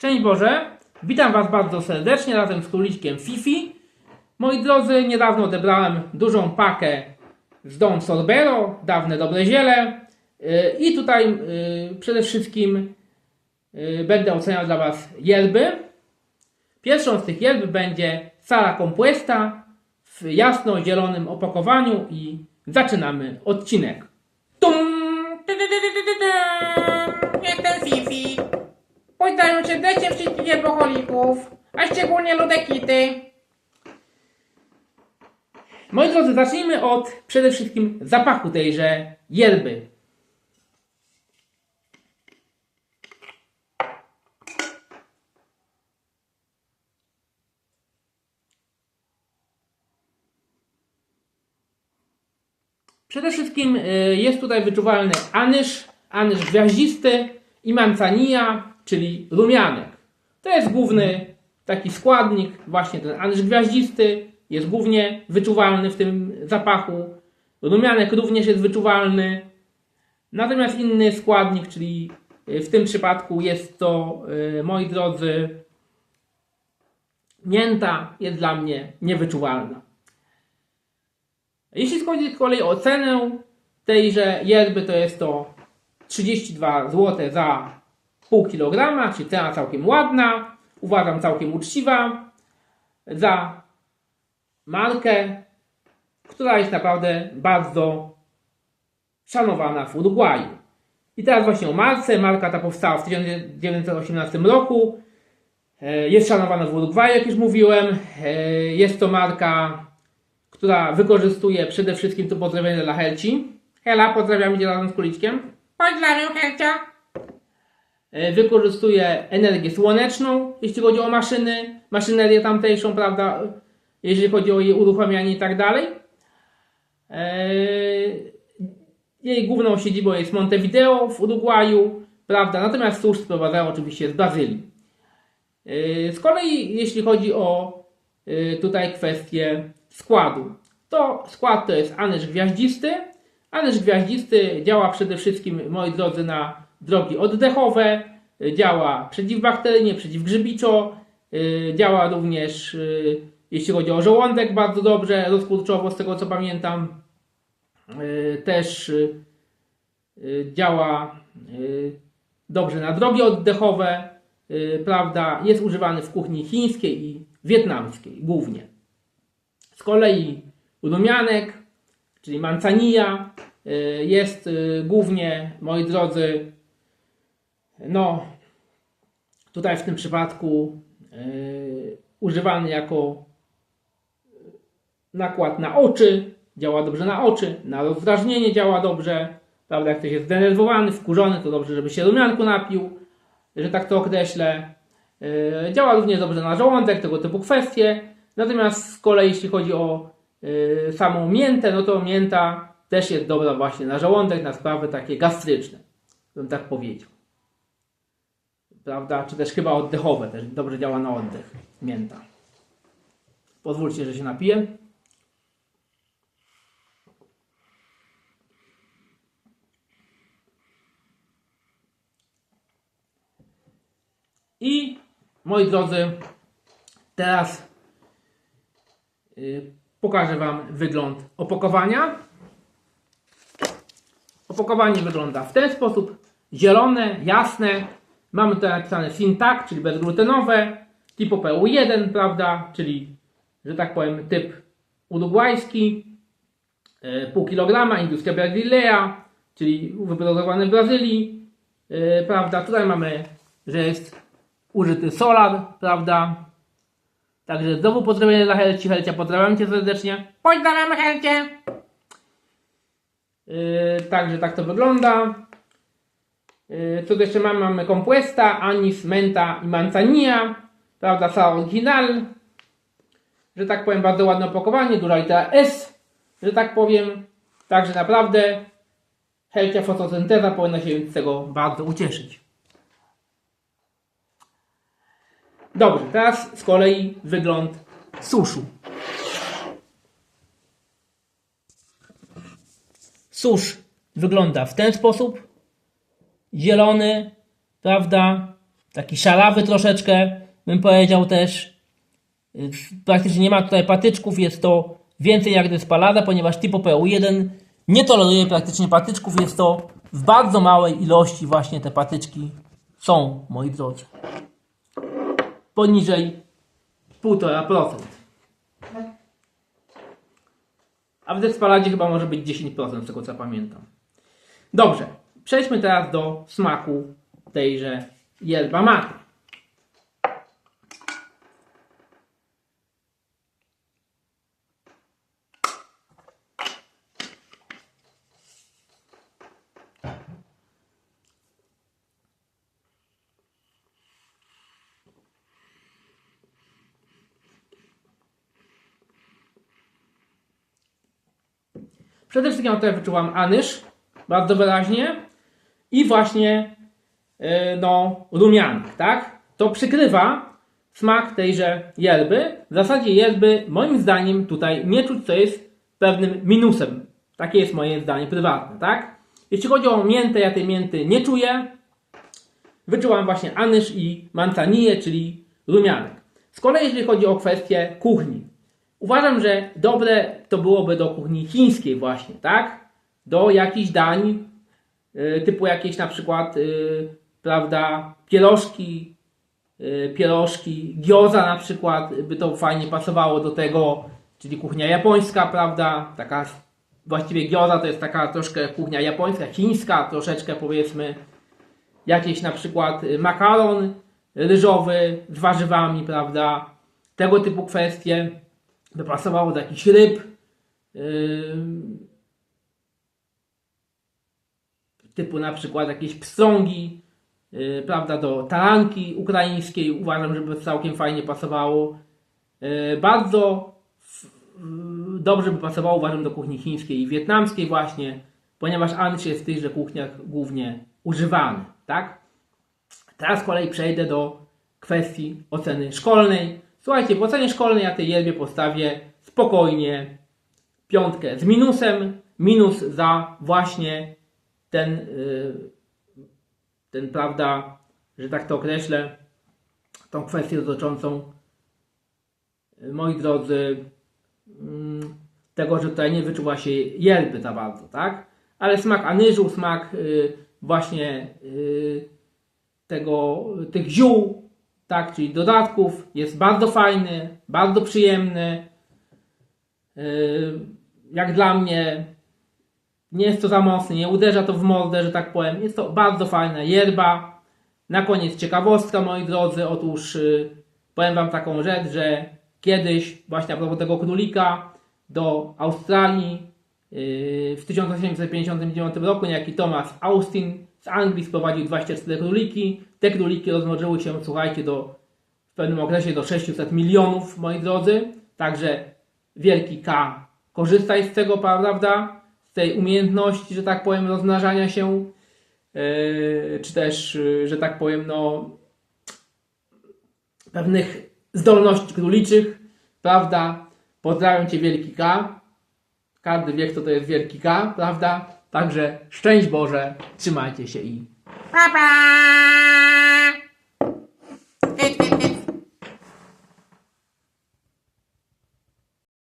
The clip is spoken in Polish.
Szczęść Boże, witam Was bardzo serdecznie razem z króliczkiem Fifi. Moi drodzy, niedawno odebrałem dużą pakę z Dom Sorbero, dawne dobre ziele. Yy, I tutaj yy, przede wszystkim yy, będę oceniał dla Was jelby. Pierwszą z tych jelb będzie Sala Compuesta w jasno-zielonym opakowaniu i zaczynamy odcinek. Tum! Fifi. Pozdrawiam serdecznie wszystkich jeboholików, a szczególnie ludekity. Moi drodzy, zacznijmy od przede wszystkim zapachu tejże jelby. Przede wszystkim y, jest tutaj wyczuwalny anyż, anyż gwiaździsty i manzanilla, czyli rumianek. To jest główny taki składnik, właśnie ten anyż gwiaździsty jest głównie wyczuwalny w tym zapachu. Rumianek również jest wyczuwalny. Natomiast inny składnik, czyli y, w tym przypadku jest to, y, moi drodzy, mięta, jest dla mnie niewyczuwalna. Jeśli chodzi z kolei o cenę tejże yerby, to jest to 32 zł za pół kilograma, czyli cena całkiem ładna, uważam całkiem uczciwa, za markę, która jest naprawdę bardzo szanowana w Urugwaju. I teraz właśnie o marce. Marka ta powstała w 1918 roku. E, Jest szanowana w Urugwaju, jak już mówiłem. E, Jest to marka, która wykorzystuje przede wszystkim tu pozdrowienie dla Helci. Hela, pozdrawiam cię razem z kuliczkiem. Pozdrawiam Helcia. E, Wykorzystuje energię słoneczną, jeśli chodzi o maszyny, maszynerię tamtejszą, prawda? Jeżeli chodzi o jej uruchamianie i tak dalej. E, Jej główną siedzibą jest Montevideo w Urugwaju, prawda? Natomiast susz sprowadzają oczywiście z Brazylii. E, Z kolei, jeśli chodzi o tutaj kwestię składu, to skład to jest anyż gwiaździsty. Anyż gwiaździsty działa przede wszystkim, moi drodzy, na drogi oddechowe, y, działa przeciwbakteryjnie, przeciwgrzybiczo, y, działa również, y, jeśli chodzi o żołądek, bardzo dobrze, rozkurczowo, z tego co pamiętam. Też działa dobrze na drogi oddechowe, prawda? Jest używany w kuchni chińskiej i wietnamskiej głównie. Z kolei rumianek, czyli manzanilla, jest głównie, moi drodzy, no, tutaj w tym przypadku y, używany jako nakład na oczy, działa dobrze na oczy, na rozdrażnienie działa dobrze, prawda, jak ktoś jest zdenerwowany, wkurzony, to dobrze, żeby się rumianku napił, że tak to określę. Yy, Działa również dobrze na żołądek, tego typu kwestie. Natomiast z kolei jeśli chodzi o yy, samą miętę, no to mięta też jest dobra właśnie na żołądek, na sprawy takie gastryczne, bym tak powiedział. Prawda? Czy też chyba oddechowe, też dobrze działa na oddech mięta. Pozwólcie, że się napiję. I moi drodzy, teraz y, pokażę Wam wygląd opakowania. Opakowanie wygląda w ten sposób. Zielone, jasne. Mamy tutaj napisane Sintak, czyli bezglutenowe. Typ PU1, prawda, czyli, że tak powiem, typ urugwajski. Y, Pół kilograma, industria Brazylea, czyli wyprodukowany w Brazylii. Y, Prawda, tutaj mamy, że jest użyty solar, prawda? Także znowu pozdrowienie dla Helci. Helcia, pozdrawiam Cię serdecznie. Pozdrawiam Helcie. Także tak to wygląda. Yy, co tu jeszcze mamy? Mamy Compuesta, Anis, Menta i Manzanilla. Prawda, cała oryginal. Że tak powiem, bardzo ładne opakowanie. Duża litera S, że tak powiem. Także naprawdę Helcia fotosynteza powinna się z tego bardzo ucieszyć. Dobrze, teraz z kolei wygląd suszu. Susz wygląda w ten sposób. Zielony, prawda? taki szalawy troszeczkę, bym powiedział też. Y, Praktycznie nie ma tutaj patyczków, jest to więcej jak despalada, ponieważ typ PU1 nie toleruje praktycznie patyczków, jest to w bardzo małej ilości właśnie te patyczki są, moi drodzy. Poniżej 1,5%. A w despaladzie chyba może być 10% z tego co pamiętam. Dobrze, przejdźmy teraz do smaku tejże yerba mate. Przede wszystkim tutaj wyczułam anyż bardzo wyraźnie i właśnie yy, no rumianek, tak? To przykrywa smak tejże yerby. W zasadzie yerby moim zdaniem tutaj nie czuć, co jest pewnym minusem. Takie jest moje zdanie prywatne, tak? Jeśli chodzi o miętę, ja tej mięty nie czuję. Wyczułam właśnie anyż i manzanille, czyli rumianek. Z kolei jeśli chodzi o kwestię kuchni. Uważam, że dobre to byłoby do kuchni chińskiej właśnie, tak? Do jakichś dań, typu jakieś na przykład, y, prawda, pierożki, y, pierożki, gyoza na przykład, by to fajnie pasowało do tego, czyli kuchnia japońska, prawda, taka, właściwie gyoza to jest taka troszkę kuchnia japońska, chińska, troszeczkę powiedzmy, jakieś na przykład makaron ryżowy z warzywami, prawda, tego typu kwestie by pasowało do jakichś ryb, yy, typu na przykład jakieś pstrągi, yy, prawda, do taranki ukraińskiej, uważam, żeby całkiem fajnie pasowało. Yy, bardzo yy, dobrze by pasowało, uważam, do kuchni chińskiej i wietnamskiej właśnie, ponieważ anyż jest w tychże kuchniach głównie używany, tak? Teraz z kolei przejdę do kwestii oceny szkolnej. Słuchajcie, w ocenie szkolnej ja tej jerbie postawię spokojnie piątkę z minusem. Minus za właśnie ten, yy, ten prawda, że tak to określę, tą kwestię dotyczącą, yy, moi drodzy, mm, tego, że tutaj nie wyczuwa się jelby za bardzo, tak? Ale smak anyżu, smak yy, właśnie tego, tych ziół, tak, czyli dodatków, jest bardzo fajny, bardzo przyjemny. Jak dla mnie nie jest to za mocne, nie uderza to w mordę, że tak powiem. Jest to bardzo fajna yerba. Na koniec ciekawostka, moi drodzy. Otóż yy, powiem Wam taką rzecz, że kiedyś, właśnie a propos tego królika, do Australii yy, w 1859 roku niejaki Thomas Austin z Anglii sprowadził 24 króliki. Te króliki rozmnożyły się, słuchajcie, do, w pewnym okresie do 600 milionów, moi drodzy. Także wielki K korzystaj z tego, prawda? Tej umiejętności, że tak powiem, rozmnażania się, yy, czy też, yy, że tak powiem, no, pewnych zdolności króliczych, prawda? Pozdrawiam Cię, wielki K. Każdy wie, kto to jest wielki K, prawda? Także szczęść Boże, trzymajcie się i Pa, pa!